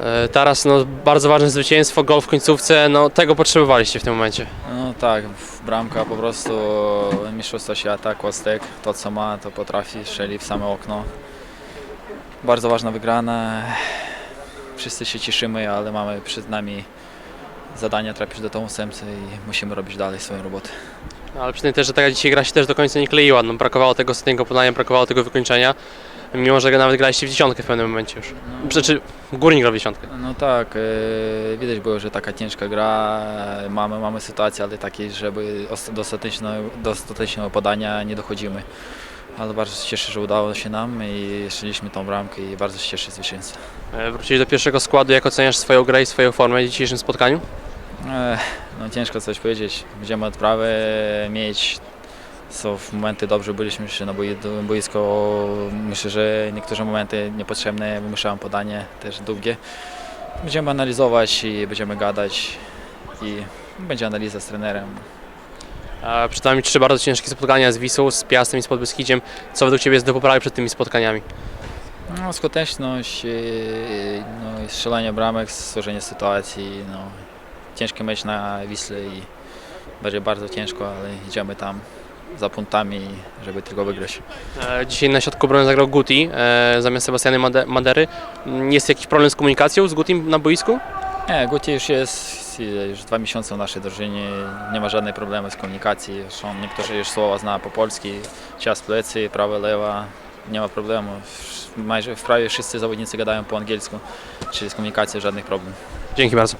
E, Teraz no, bardzo ważne zwycięstwo, gol w końcówce, no tego potrzebowaliście w tym momencie. No tak, bramka po prostu mistrzostwo świata, Kostek, to co ma, to potrafi, strzeli w same okno. Bardzo ważna wygrana. Wszyscy się cieszymy, ale mamy przed nami zadania trafić do tą ósemce i musimy robić dalej swoją robotę. No, Ale przy tym też, że taka dzisiaj gra się też do końca nie kleiła, no, brakowało tego ostatniego podania, brakowało tego wykończenia, mimo że nawet graliście w dziesiątkę w pewnym momencie już. Znaczy, Górnik grał w dziesiątkę. No tak, e, widać było, że taka ciężka gra, e, mamy, mamy sytuację, ale takiej, żeby os- do ostatecznego, do ostatecznego podania nie dochodzimy. Ale bardzo się cieszę, że udało się nam i strzeliśmy tą bramkę i bardzo się cieszę z zwycięstwa. E, Wrócili do pierwszego składu, jak oceniasz swoją grę i swoją formę w dzisiejszym spotkaniu? E, No ciężko coś powiedzieć. Będziemy odprawę mieć. Są w momenty dobrze byliśmy jeszcze na boi- boisko. Myślę, że niektóre momenty niepotrzebne, wymuszałem podanie też długie. Będziemy analizować i będziemy gadać i będzie analiza z trenerem. E, Przed nami trzy bardzo ciężkie spotkania z Wisłą, z Piastem i z Podbeskidziem. Co według Ciebie jest do poprawy przed tymi spotkaniami? No, skuteczność, i- no, strzelanie bramek, stworzenie sytuacji. No, ciężki mecz na Wisle i będzie bardzo ciężko, ale idziemy tam za punktami, żeby tylko wygrać. E, dzisiaj na środku obrony zagrał Guti e, zamiast Sebastiany Madery. Mm, jest jakiś problem z komunikacją z Gutim na boisku? Nie, Guti już jest już dwa miesiące w naszej drużynie, nie ma żadnych problemów z komunikacji. Zresztą niektórzy już słowa zna po polsku, czas plecy, prawa, lewa, nie ma problemu. W prawie wszyscy zawodnicy gadają po angielsku, czyli z komunikacją żadnych problemów. Dzięki bardzo.